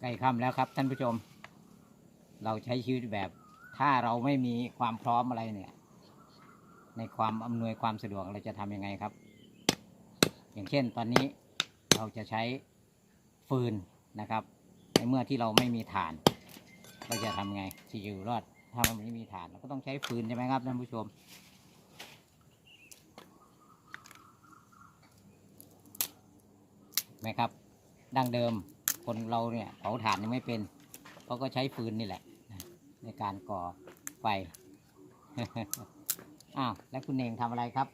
ใกล้ค่ำแล้วครับ ท่านผู้ชม เราใช้ชีวิตแบบถ้าเราไม่มีความพร้อมอะไรเนี่ย ในความอำนวยความสะดวกเราจะทำยังไงครับ อย่างเช่นตอนนี้เราจะใช้ฟืนนะครับ ในเมื่อที่เราไม่มีถ่านเราจะทำไงที่อยู่รอดถ้ามันไม่มีถ่านเราก็ต้องใช้ฟืนใช่ไหมครับท่านผู้ชมไหมครับ ดั้งเดิม คนเราเนี่ยเผาถ่านยังไม่เป็นเขาก็ใช้ฟืนนี่แหละนะในการก่อไฟ อ้าว แล้วคุณเองทำอะไรครับ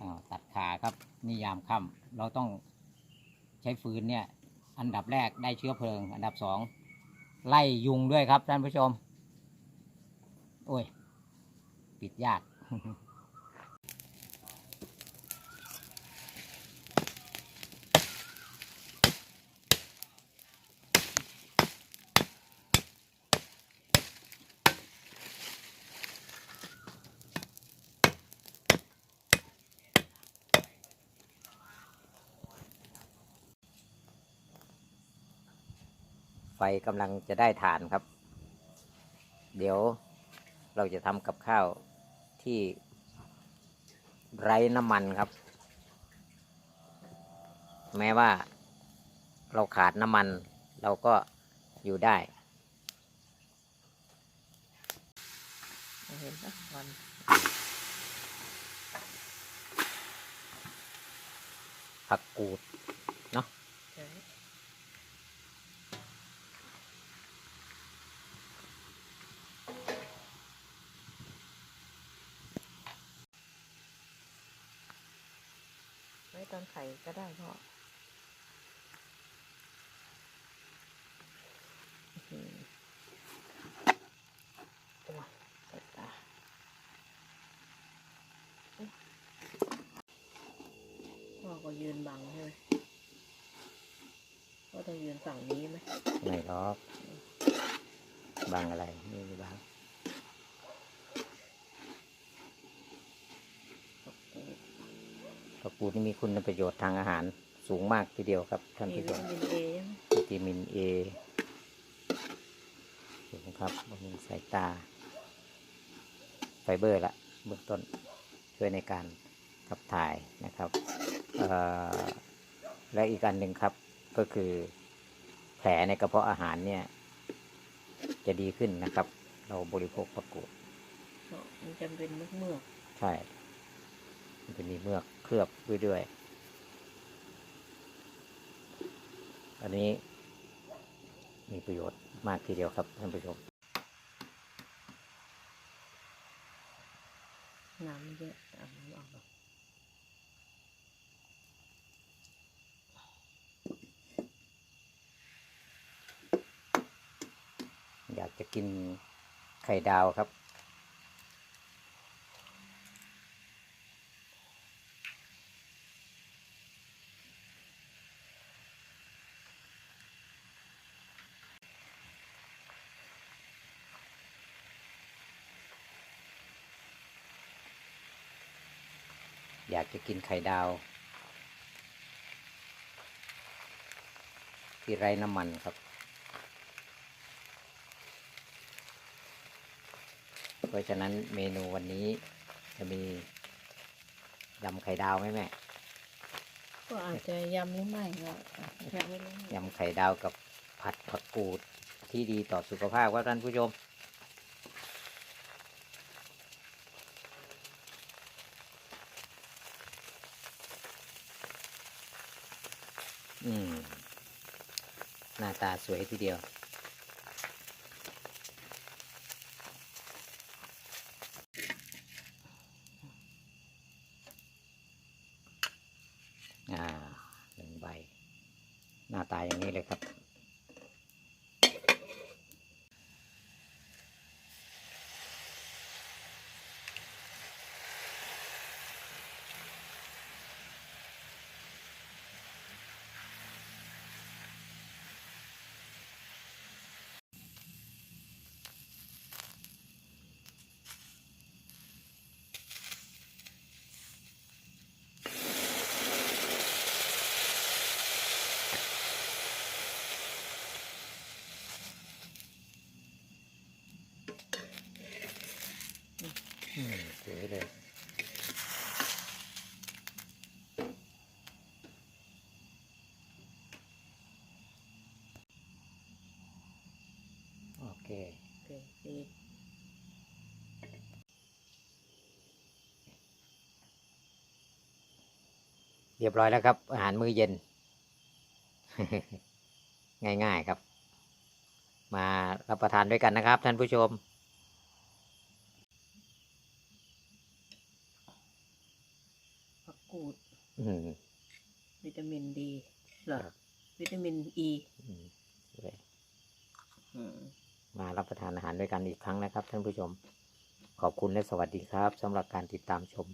อ้าวตัดขาครับนิยามค่ำเราต้องใช้ฟืนเนี่ย อันดับแรกได้เชื้อเพลิง อันดับสองไล่ยุงด้วยครับท่านผู้ชม โอ้ย ปิดยาก ไฟกำลังจะได้ฐานครับ เดี๋ยวเราจะทำกับข้าวที่ไร้น้ำมันครับ แม้ว่าเราขาดน้ำมันเราก็อยู่ได้เห็นปะวันผักกูด เนาะ ใช่ ไว้ตอนไข่ก็ได้พ่ออื้อหือโอ้ยสายตาเอ๊ะพ่อก็ยืนบังใช่ไหมพ่อต้องยืนฝั่งนี้ไหมไม่หรอกบางอะไร ไม่มีบาง ผักกูดนี่มีคุณประโยชน์ทางอาหารสูงมากทีเดียวครับ ท่านมีผู้ชวิมตามินเอใช่ไหมวิตามินเอสูงครับบำรุงสายตา ไฟเบอร์ละเบื้องต้นช่วยในการขับถ่ายนะครับเอ่อและอีกอันหนึ่งครับก็คือแผลในกระเพาะอาหารเนี่ย จะดีขึ้นนะครับ เราบริโภคผักกูดเพราะมันจำเป็นเมือกเมือกใช่ มันจะมีเมือก เคลือบด้วยด้วย อันนี้มีประโยชน์มากทีเดียวครับท่านผู้ชมน้ำไม่เยอะเอาน้ำออกอยากจะกินไข่ดาวครับ อยากจะกินไข่ดาว ที่ไร้น้ำมันครับ เพราะฉะนั้นเมนูวันนี้จะมียำไข่ดาวไหมแม่ ก็อาจจะยำหรือไม่ก็ยังไม่รู้ยำไข่ดาวกับผัดผักกูดที่ดีต่อสุขภาพครับท่านผู้ชม อืม หน้าตาสวยทีเดียว อ่าหนึ่งใบ หน้าตาอย่างนี้เลยครับ สวยเลยโอเคโอเคเรียบร้อยแล้วครับ อาหารมื้อเย็น ง่ายๆครับ มารับประทานด้วยกันนะครับท่านผู้ชม ผักกูด อืม วิตามินดีเหรอครับ วิตามินอีอืมเลยอืมมารับประทานอาหารด้วยกันอีกครั้งนะครับท่านผู้ชม ขอบคุณและสวัสดีครับสำหรับการติดตามชม